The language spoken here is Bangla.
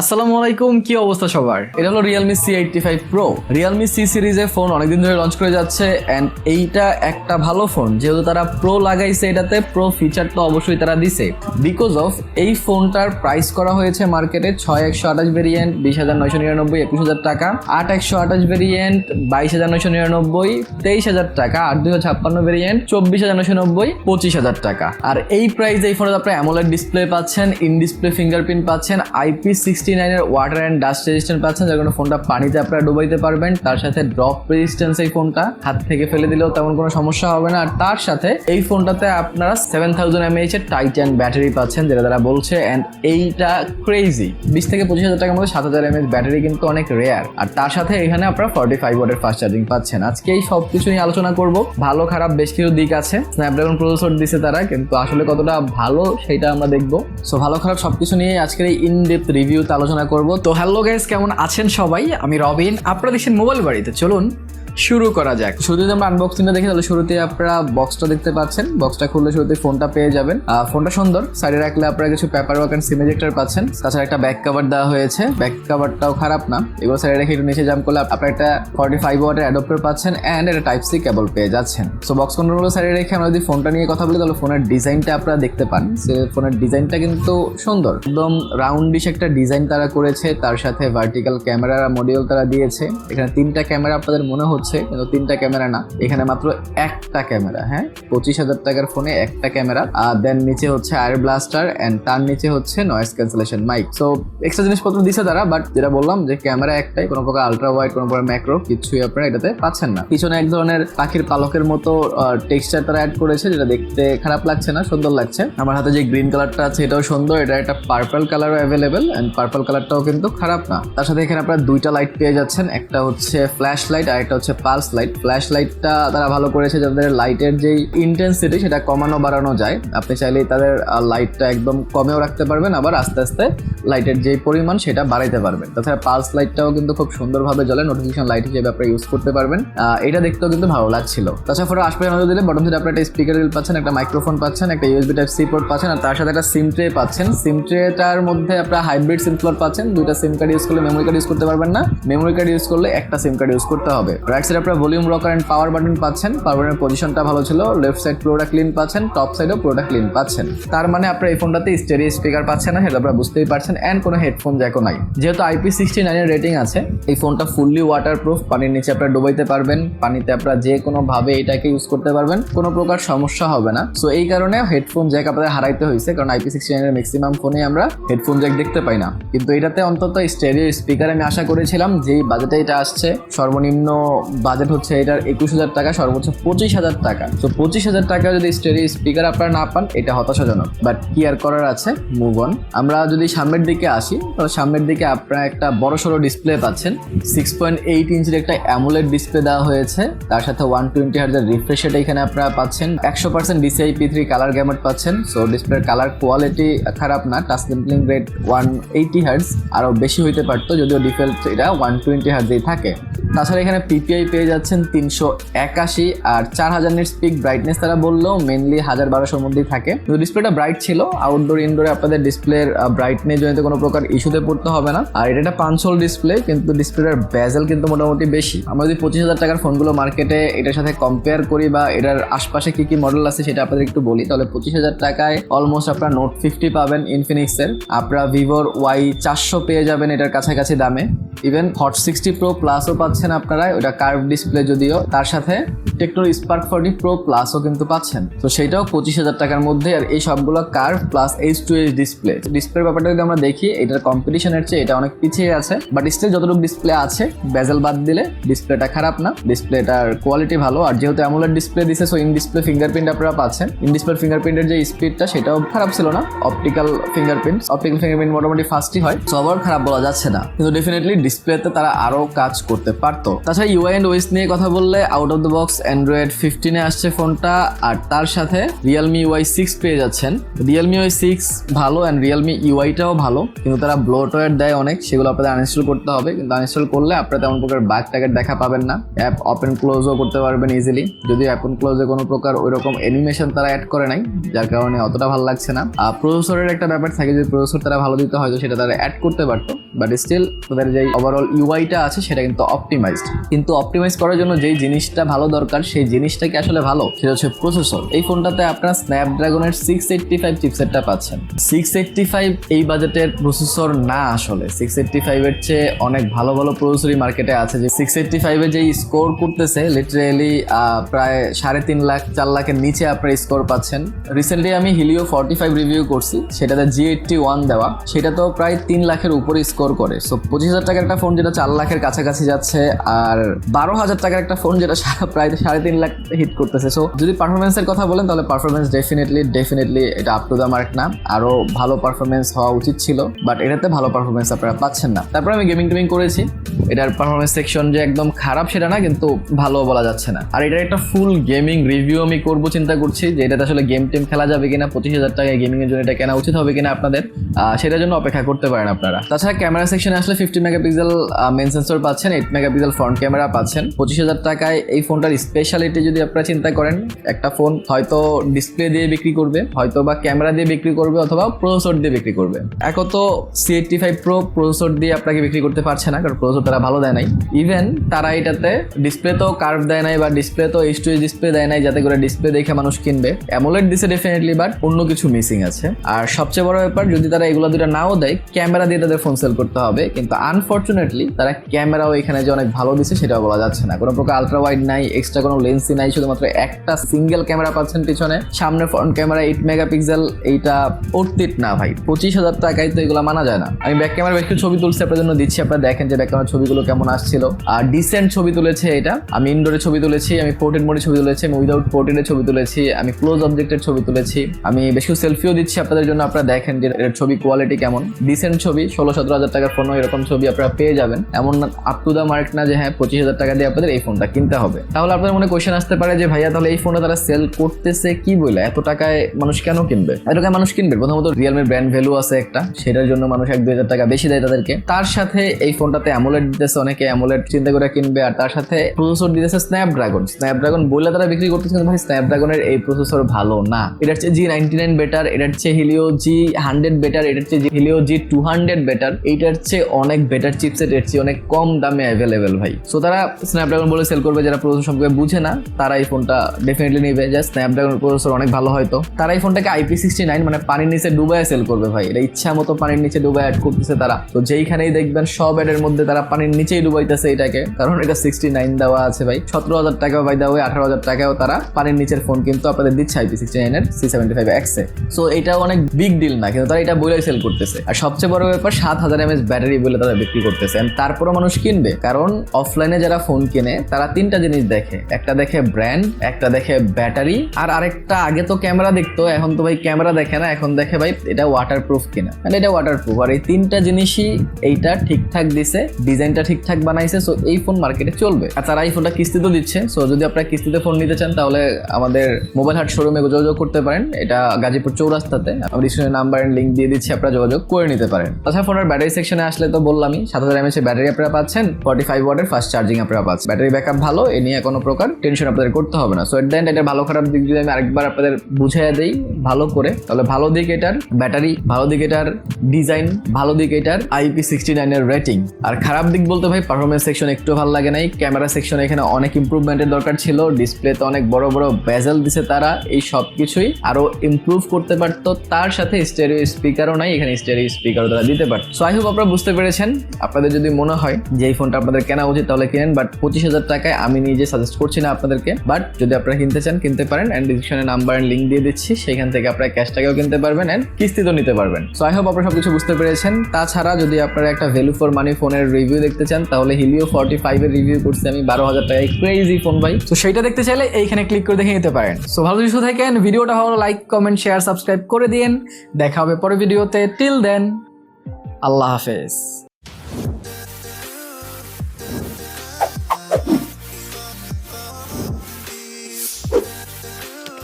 আসসালামু আলাইকুম, কি অবস্থা সবার? এটা হলো Realme C eighty five pro Realme C সিরিজের ফোন অনেকদিন ধরে লঞ্চ করে যাচ্ছে অ্যান্ড এইটা একটা ভালো ফোন যেহেতু তারা প্রো লাগাইছে এটাতে প্রো ফিচার তো অবশ্যই তারা দিছে। বিকজ অফ এই ফোনটার প্রাইস করা হয়েছে মার্কেটে ছয় একশো আঠাশ ভেরিয়েন্ট বিশ হাজার নয়শো নিরানব্বই, একুশ হাজার টাকা, আট একশো আঠাশ ভেরিয়েন্ট বাইশ হাজার নয়শো নিরানব্বই, তেইশ হাজার টাকা, আট দুশো ছাপ্পান্ন ভেরিয়েন্ট চব্বিশ হাজার নয়শো নব্বই, পঁচিশ হাজার টাকা। আর এই প্রাইস এই ফোনে আপনার অ্যামোলেড ডিসপ্লে পাচ্ছেন ইন ডিসপ্লে ফিঙ্গারপ্রিন্ট পাচ্ছেন আইপি সিক্সটি নাইনের ওয়াটার অ্যান্ড ডাস্ট রেজিস্ট্যান্ট পাচ্ছেন, যার কারণে ফোনটা পানিতে আপনারা ডুবাইতে পারবেন। তার সাথে ড্রপ রেজিস্ট্যান্স এই ফোনটা হাত থেকে ফেলে দিলেও তেমন কোনো সমস্যা হবে না। আর তার সাথে এই ফোনটাতে আপনারা সেভেন থাউজেন্ড এমএইচ এর টাইটান ব্যাটারি পাচ্ছেন, যেটা তারা বলছে অ্যান্ড এইটা ক্রেজি বিশ থেকে পঁচিশ হাজার টাকার মধ্যে সাত হাজার এমএইচ ব্যাটারি কিন্তু অনেক রেয়ার আর তার সাথে এখানে আপনারা ফর্টি ফাইভ ওয়াটের ফাস্ট চার্জিং পাচ্ছেন। আজকে এই সব কিছু নিয়ে আলোচনা করব। ভালো, খারাপ বেশ কিছু দিক আছে। স্ন্যাপড্রাগন প্রসেসর দিছে তারা, কিন্তু আসলে কতটা ভালো সেটা আমরা দেখব। সো ভালো, খারাপ সবকিছু নিয়ে আজকের এই ইন ডেপথ রিভিউতে আলোচনা করব। তো হ্যালো গাইস কেমন আছেন সবাই? আমি রবিন আপনারা দেখছেন মোবাইল বাড়িতে। চলুন শুরু করা যাক। শুরুতে আমরা আনবক্সিংটা দেখি, তাহলে শুরুতে আপনারা বক্সটা দেখতে পাচ্ছেন। বক্সটা খুললে শুরুতে ফোনটা পেয়ে যাবেন। ফোনটা সুন্দর। সাইডে রাখলে আপনারা কিছু পেপার ওয়ার্ক অ্যান্ড সিমেজেক্টর পাচ্ছেন। তাছাড়া একটা ব্যাক কভার দেওয়া হয়েছে। ব্যাক কভারটাও খারাপ না। এবার সাইডে রেখে একটু নিচে জাম্প করলে আপনারা একটা ফর্টি ফাইভ ওয়াটের অ্যাডপ্টার পাচ্ছেন অ্যান্ড একটা টাইপ সি কেবল পেয়ে যাচ্ছেন। সো বক্স কন্ট্রোলগুলো সাইডে রেখে আমরা যদি ফোনটা নিয়ে কথা বলি, তাহলে ফোনের ডিজাইনটা আপনারা দেখতে পান। সে ফোনের ডিজাইনটা কিন্তু সুন্দর। একদম রাউন্ডিশ একটা ডিজাইন তারা করেছে। তার সাথে ভার্টিক্যাল ক্যামেরা মডিউল তারা দিয়েছে। এখানে তিনটা ক্যামেরা আপনাদের মনে হচ্ছে কিন্তু তিনটা ক্যামেরা না। এখানে মাত্র একটা ক্যামেরা হ্যাঁ? পঁচিশ হাজার টাকার ফোনে একটা ক্যামেরা, আর দেন নিচে হচ্ছে আয়ার ব্লাস্টার অ্যান্ড তার নিচে হচ্ছে noise cancellation mic so extra জিনিসপত্র দিছে তারা বাট যেটা বললাম যে ক্যামেরা একটাই, কোনো প্রকার আলট্রা ওয়াইড কোনো প্রকার ম্যাক্রো কিছুই আপনারা এটাতে পাচ্ছেন না। পিছনে এক ধরনের পাখির পালকের মতো টেক্সচার তারা অ্যাড করেছে, যেটা দেখতে খারাপ লাগছে না, সুন্দর লাগছে। আমার হাতে যে গ্রিন কালারটা আছে, এটাও সুন্দর, এটা একটা পার্পল কালারও অ্যাভেলেবেল অ্যান্ড পার্পল কালারটাও কিন্তু খারাপ না। তার সাথে এখানে আপনারা দুইটা লাইট পেয়ে যাচ্ছেন, একটা হচ্ছে ফ্ল্যাশ লাইট আর একটা হচ্ছে পালস লাইট ফ্ল্যাশ লাইটটা তারা ভালো করেছে, যাদের লাইটের যেই ইন্টেন্সিটি সেটা কমানো, বাড়ানো যায়। আপনি চাইলেই তাদের লাইটটা একদম কমেও রাখতে পারবেন, আবার আস্তে আস্তে লাইটের যেই পরিমাণ সেটা বাড়াইতে পারবেন। তাছাড়া পালস লাইটটাও কিন্তু খুব সুন্দরভাবে জ্বলে নোটিফিকেশন লাইট হিসেবে আপনারা ইউজ করতে পারবেন। এটা দেখতেও কিন্তু ভালো লাগছিল। তাছাড়া ফোনের আশপাশে নজর দিলে বটম থেকে আপনারা একটা স্পিকার রিল পাচ্ছেন, একটা মাইক্রোফোন পাচ্ছেন, একটা ইউএসবি টাইপ সি পোর্ট পাচ্ছেন, আর তার সাথে একটা সিম ট্রে পাচ্ছেন। সিম ট্রেটার মধ্যে আপনারা হাইব্রিড সিম স্লট পাচ্ছেন। দুইটা সিম কার্ড ইউজ করলে মেমোরি কার্ড ইউজ করতে পারবেন না। মেমোরি কার্ড ইউজ করলে একটা সিম কার্ড ইউজ করতে হবে। রাইট সাইডে আপনারা volume rocker and power button পাচ্ছেন। পাওয়ার বাটনের পজিশনটা ভালো ছিল। লেফট সাইড পুরোটা ক্লিন পাচ্ছেন টপ সাইডেও পুরোটা ক্লিন পাচ্ছেন। তার মানে আপনার এই ফোনটাতে স্টেরিও স্পিকার পাচ্ছেন না, সেটা আপনারা বুঝতেই পারছেন অ্যান্ড কোনো হেডফোন জ্যাকও নাই। যেহেতু আইপি সিক্সটি নাইনের রেটিং আছে, এই ফোনটা ফুললি ওয়াটার প্রুফ পানির নিচে আপনারা ডুবাইতে পারবেন, পানিতে আপনারা যে কোনো ভাবে এটাকে ইউজ করতে পারবেন, কোনো প্রকার সমস্যা হবে না। সো এই কারণে হেডফোন জ্যাক আপনাদের হারাইতে হয়েছে, কারণ আইপি সিক্সটি নাইনের ম্যাক্সিমাম ফোনে আমরা হেডফোন জ্যাক দেখতে পাই না। কিন্তু এটাতে অন্তত স্টেরিও স্পিকার আমি আশা করেছিলাম, যেই বাজেটে এটা আসছে, সর্বনিম্ন বাজেট হচ্ছে এটার একুশ হাজার টাকা, সর্বোচ্চ পঁচিশ হাজার টাকা। তো পঁচিশ হাজার টাকা যদি স্টেরিও স্পিকার আপনারা না পান, এটা হতাশাজনক। বাট কি আর করার আছে? মুভ অন আমরা যদি সামনের দিকে আসি, তাহলে সামনের দিকে আপনারা একটা বড় সড়ো ডিসপ্লে পাচ্ছেন সিক্স পয়েন্ট এইট ইঞ্চির একটা অ্যামোলেড ডিসপ্লে দেওয়া হয়েছে। তার সাথে ওয়ান টোয়েন্টি হার্জের রিফ্রেশ রেট এখানে আপনারা পাচ্ছেন। একশো percent DCI P three colour gamut পাচ্ছেন। সো ডিসপ্লের কালার কোয়ালিটি খারাপ না touch sampling rate one eighty hertz আরও বেশি হইতে পারতো, যদিও ডিফল্ট এটা ওয়ান টোয়েন্টি হার্টসেই থাকে। তাছাড়া এখানে পিপিআই পেয়ে যাচ্ছেন তিনশো একাশি আর চার হাজার নিট স্পিক ব্রাইটনেস তারা বললেও মেনলি হাজার বারোশোর মধ্যেই থাকে। কিন্তু ডিসপ্লেটা ব্রাইট ছিল আউটডোর ইনডোরে আপনাদের ডিসপ্লের ব্রাইটনেস জনিত কোনো প্রকার ইস্যুতে পড়তে হবে না। আর এটা একটা পাঁচ হোল ডিসপ্লে কিন্তু ডিসপ্লেটার ব্যাজেল কিন্তু মোটামুটি বেশি। আমরা যদি পঁচিশ হাজার টাকার ফোনগুলো মার্কেটে এটার সাথে কম্পেয়ার করি বা এটার আশপাশে কি কি মডেল আছে সেটা আপনাদের একটু বলি, তাহলে পঁচিশ হাজার টাকায় অলমোস্ট আপনারা নোট ফিফটি পাবেন ইনফিনিক্সের আপনারা ভিভোর ওয়াই চারশো পেয়ে যাবেন এটার কাছাকাছি দামে। ইভেন হট সিক্সটি প্রো প্লাসও পাচ্ছেন আপনারা, ওটা কার্ভ ডিসপ্লে যদিও, তার সাথে টেকনোর স্পার্ক ফর্টি প্রো প্লাসও কিন্তু পাচ্ছেন। তো সেটাও পঁচিশ হাজার টাকার মধ্যে, আর এই সবগুলো curve plus H two H display ডিসপ্লের ব্যাপারটা যদি আমরা দেখি, এটার কম্পিটিশনের চেয়ে এটা অনেক পিছিয়ে আছে। বাট স্টিল যতটুকু ডিসপ্লে আছে বেজেল বাদ দিলে ডিসপ্লেটা খারাপ না। ডিসপ্লেটার কোয়ালিটি ভালো, আর যেহেতু অ্যামোলেড ডিসপ্লে দিছে সো ইন ডিসপ্লে ফিঙ্গারপ্রিন্ট আপনারা পাচ্ছেন। ইন ডিসপ্লে ফিঙ্গারপ্রিন্টের যে স্পিডটা সেটাও খারাপ ছিল না। অপটিক্যাল ফিঙ্গারপ্রিন্ট অপটিক্যাল ফিঙ্গারপ্রিন্ট মোটামুটি ফাস্টই হয়। সবার খারাপ বলা যাচ্ছে না। কিন্তু ডেফিনেটলি ডিসপ্লেতে তারা আরও কাজ করতে পারতো। তাছাড়া ইউআই এন্ড ওয়েস নিয়ে কথা বললে out of the box Android ফিফটিনে আসছে ফোনটা, আর তার সাথে রিয়েলমি ইউআই সিক্স পেয়ে যাচ্ছেন। রিয়েলমি ওয়াই সিক্স ভালো অ্যান্ড রিয়েলমি ইউআইটাও ভালো, কিন্তু তারা ব্লোটওয়্যার দেয় অনেক, সেগুলো আপনাদের আনইনস্টল করতে হবে, কিন্তু আনইনস্টল করলে আপনারা তেমন প্রকার বাগ টাগের দেখা পাবেন না। অ্যাপ ওপেন ক্লোজও করতে পারবেন ইজিলি যদি ওপেন ক্লোজে কোনো প্রকার ওইরকম অ্যানিমেশন তারা অ্যাড করে নাই, যার কারণে অতটা ভালো লাগছে না। আর প্রসেসরের একটা ব্যাপার থাকে যে প্রসেসর তারা ভালো দিতে হয়তো সেটা তারা অ্যাড করতে পারতো বাট স্টিল তাদের যে ওভারঅল ইউআইটা আছে, সেটা কিন্তু অপটিমাইজড কিন্তু অপটিমাইজ করার জন্য যেই জিনিসটা ভালো দরকার, সেই জিনিসটা কি আসলে ভালো? সেটা হচ্ছে প্রসেসর এই ফোনটাতে আপনারা স্ন্যাপড্রাগনের সিক্স এইটটি ফাইভ চিপসেটটা পাচ্ছেন। সিক্স এইটটি ফাইভ এই বাজেটের প্রসেসর না আসলে। সিক্স এইটটি ফাইভের চেয়ে অনেক ভালো ভালো প্রসেসরই মার্কেটে আছে যে সিক্স এইটটি ফাইভে যেই স্কোর করতেছে লিটারেলি প্রায় সাড়ে তিন লাখ, চার লাখের নিচে আপনার স্কোর পাচ্ছেন। রিসেন্টলি আমি হিলিও ফর্টি ফাইভ রিভিউ করছি, সেটাতে জি এইটটি ওয়ান দেওয়া। সেটা তো প্রায় তিন লাখের উপরে স্কোর করে। সো পঁচিশ হাজার টাকার একটা ফোন যেটা চার লাখের কাছাকাছি যাচ্ছে, আর বারো হাজার টাকার একটা ফোন যেটা প্রায় সাড়ে তিন লাখ হিট করতেছে। সো যদি পারফরমেন্সের কথা বলেন, তাহলে পারফরমেন্স ডেফিনেটলি ডেফিনেটলি এটা আপ টু দ্য মার্ক না। আরও ভালো পারফরমেন্স হওয়া উচিত ছিল বাট এটাতে ভালো পারফরমেন্স আপনারা পাচ্ছেন না। তারপর আমি গেমিং টেমিং করেছি। এটার পারফরমেন্স সেকশন যে একদম খারাপ সেটা না, কিন্তু ভালো বলা যাচ্ছে না। আর এটার একটা ফুল গেমিং রিভিউ আমি করব চিন্তা করছি, যে এটাতে আসলে গেম টেম খেলা যাবে কিনা, পঁচিশ হাজার টাকায় গেমিং এর জন্য এটা কেনা উচিত হবে কিনা আপনাদের সেটার জন্য অপেক্ষা করতে পারেন আপনারা। তাছাড়া ক্যামেরা সেকশনে আসলে ফিফটি মেগাপিক্সেল মেন সেন্সর পাচ্ছেন এইট মেগাপিক্সেল ফ্রন্ট ক্যামেরা পাচ্ছেন। পঁচিশ হাজার টাকায় এই ফোনটার স্পেশালিটি যদি আপনারা চিন্তা করেন, একটা ফোন হয়তো ডিসপ্লে দিয়ে বিক্রি করবে, হয়তো বা ক্যামেরা দিয়ে বিক্রি করবে অথবা প্রসেসর দিয়ে বিক্রি করবে। এক তো C eighty five pro processor দিয়ে আপনাকে বিক্রি করতে পারছে না, কারণ প্রসেসর তারা ভালো দেয় নাই। ইভেন তারা এটাতে ডিসপ্লে তো কার্ভ দেয় নাই বা ডিসপ্লে তো এইচ টু ডিসপ্লে দেয় নাই, যাতে করে ডিসপ্লে দেখে মানুষ কিনবে। অ্যামোলেড দিছে ডেফিনেটলি বাট অন্য কিছু মিসিং আছে। আর সবচেয়ে বড় ব্যাপার, যদি তারা এগুলো দুটো নাও দেয় ক্যামেরা দিয়ে তাদের ফোন সেল করতে হবে। কিন্তু আনফর্চুনেটলি তারা ক্যামেরাও এখানে যে অনেক ভালো দিছে সেটাও বলা যাচ্ছে না। কোনো প্রকার আলট্রা ওয়াইড নাই এক্সট্রা কোনো লেন্সই নাই, শুধুমাত্র একটা সিঙ্গেল ক্যামেরা পাচ্ছেন পিছনে। সামনে ফ্রন্ট ক্যামেরা এইট মেগাপিক্সেল এইটা অর্থিত না ভাই। পঁচিশ হাজার টাকায় তো এগুলো মানা যায় না। আমি ব্যাক ক্যামেরা বেশ কিছু ছবি তুলছি আপনার জন্য দিচ্ছি। আপনারা দেখেন যে ব্যাক ক্যামেরার ছবিগুলো কেমন আসছিল। আর ডিসেন্ট ছবি তুলেছে এটা। আমি ইনডোরে ছবি তুলেছি, আমি পোর্টেড মোডে ছবি তুলেছি, আমি উইদাউট পোর্টেডের ছবি তুলেছি, আমি ক্লোজ অবজেক্টের ছবি তুলেছি। আমি বেশ কিছু সেলফিও দিচ্ছি আপনাদের জন্য, আপনারা দেখেন যে এর ছবি কোয়ালিটি কেমন। ডিসেন্ট ছবি, ষোলো সতেরো হাজার টাকার ফোনও এরকম ছবি আপনারা পেয়ে যাবেন। এমন আপ টু দ্য মার্ক না যে হ্যাঁ পঁচিশ হাজার টাকা দিয়ে আপনাদের এই ফোনটা কিনতে হবে। তাহলে আপনাদের মনে কোয়েশ্চেন আসতে পারে যে, ভাইয়া, তাহলে এই ফোনটা তারা সেল করতেছে কি বলে এত টাকায় মানুষ কেন কিনবে? এত টাকায় মানুষ কিনবে? প্রথমত রিয়েলমির ব্র্যান্ড ভ্যালু আছে একটা। সেটার জন্য মানুষ এক, দুই হাজার টাকা বেশি দেয় তাদেরকে। তার সাথে এই ফোনটাতে অ্যামোলেড দিতেছে অনেকে। অ্যামোলেড চিন্তা করে কিনবে। আর তার সাথে প্রসেসর দিতেছে স্ন্যাপড্রাগন স্ন্যাপড্রাগন বলে তারা বিক্রি করতেছে কিন্তু ভাই স্ন্যাপড্রাগনের এই প্রসেসর ভালো না। এটার চেয়ে জি নাইনটি নাইন বেটার এটার চেয়ে হিলিও জি হান্ড্রেড বেটার এটার চেয়ে Helio G two hundred better এইটার চেয়ে অনেক বেটার চিপসেট এর চেয়ে অনেক কম দামে অ্যাভেলেবেল ভাই। সো তারা স্ন্যাপড্রাগন বলে সেল করবে, যারা প্রসেসর সম্পর্কে বুঝে না, তারা এই ফোনটা ডেফিনেটলি নেবে। যে স্ন্যাপড্রাগন প্রসেসর অনেক ভালো হয়তো। তারা এই ফোনটাকে আইপি সিক্সটি নাইন মানে পানির নিচে ডুবায় সেল করবে ভাই। এটা ইচ্ছা মতো পানির নিচে ডুবাই অ্যাড করতেছে তারা। তো যেইখানেই দেখবেন, সব অ্যাডের মধ্যে তারা পানির নিচেই ডুবাইতেছে এটাকে। কারণ এটা সিক্সটি নাইন দেওয়া আছে ভাই। সতেরো হাজার টাকা বাই দেওয়া আঠারো হাজার টাকাও তারা পানির নিচের ফোন কিন্তু আপনাদের দিচ্ছে আইপি সিক্সটি নাইনের সি সেভেন্টি ফাইভ এক্সে সো এটা অনেক বিগ ডিল না, কিন্তু তারা এটা বলেই সেল করতেছে। আর সবচেয়ে বড় ব্যাপার, সাত হাজার এমএস ব্যাটারি বলে তারা বিক্রি করতেছে তারপরও মানুষ কিনবে। কারণ অফলাইনে যারা ফোন কিনে, তারা তিনটা জিনিস দেখে। একটা দেখে ব্র্যান্ড একটা দেখে ব্যাটারি আর আরেকটা আগে তো ক্যামেরা দেখতো, এখন তো ভাই ক্যামেরা দেখে না, এখন দেখে ভাই এটা ওয়াটার প্রুফ কিনা। মানে এটা ওয়াটার প্রুফ আর এই তিনটা জিনিসই এইটা ঠিকঠাক দিছে ডিজাইনটা ঠিকঠাক বানাইছে সো এই ফোন মার্কেটে চলবে। আর তারা এই ফোনটা কিস্তিতেও দিচ্ছে সো যদি আপনারা কিস্তিতে ফোন নিতে চান, তাহলে আমাদের মোবাইল হাট শোরুমে যোগাযোগ করতে পারেন। এটা গাজীপুর চৌরাস্তাতে। আমি ডিসক্রিপশনে নাম্বার লিঙ্ক দিয়ে দিচ্ছি, আপনারা যোগাযোগ করে নিতে পারেন। তাছাড়া ফোনের ব্যাটারি সেকশনে আসলে তো বললামই সাত হাজার ব্যাটারি আপনারা পাচ্ছেন ফর্টি ফাইভ ফাস্ট চার্জিং আপনারা পাচ্ছেন। ব্যাটারি ভালো, এ নিয়ে কোনো প্রকার টেনশন আপনাদের করতে হবে না। সো এট এটা ভালো খারাপ দিক যদি আমি আরেকবার আপনাদের দেই, ভালো করে, তাহলে ভালো দিক এটার ব্যাটারি, ভালো দিক এটার ডিজাইন ভালো দিক এটার আইপি সিক্সটি নাইনের রেটিং আর খারাপ দিক বলতে ভাই পারফরমেন্স সেকশন একটু ভালো লাগে নাই ক্যামেরা সেকশন এখানে অনেক ইম্প্রুভমেন্টের দরকার ছিল ডিসপ্লেতে অনেক বড় বড় বেজেল দিছে তারা, এই সব কিছুই আরও ইমপ্রুভ করতে পারতো। তার সাথে স্টেরিও স্পিকারও নাই, এখানে স্টেরিও স্পিকারও তারা দিতে পারত। সো আই হোপ আপনারা বুঝতে পেরেছেন। আপনাদের যদি মনে হয় যে এই ফোনটা আপনাদের কেনা উচিত, তাহলে কিনেন বাট পঁচিশ হাজার টাকায় আমি নিজে সাজেস্ট করছি না আপনাদেরকে বাট যদি আপনারা কিনতে চান, কিনতে পারেন অ্যান্ড ডিসক্রিপশনে নাম্বার অ্যান্ড লিঙ্ক দিয়ে দিচ্ছি, সেখান থেকে আপনারা ক্যাশ টাকাও কিনতে পারবেন অ্যান্ড কিস্তিতেও নিতে পারবেন। সো আই হোপ আপনারা সবকিছু বুঝতে পেরেছেন। তাছাড়া যদি আপনারা একটা ভ্যালু ফর মানি ফোনের রিভিউ দেখতে চান, তাহলে হিলিও ফর্টি ফাইভের রিভিউ করছি আমি, বারো হাজার টাকায়। ক্রেজি ফোন ভাই। তো সেইটা দেখতে চাইলে এইখানে ক্লিক করে দেখে নিতে পারেন। সো ভালো কিছু থাকেন। ভিডিওটা ভালো লাইক কমেন্ট শেয়ার সাবস্ক্রাইব করে দিন দেখা হবে পরের ভিডিওতে টিল দেন আল্লাহ হাফেজ।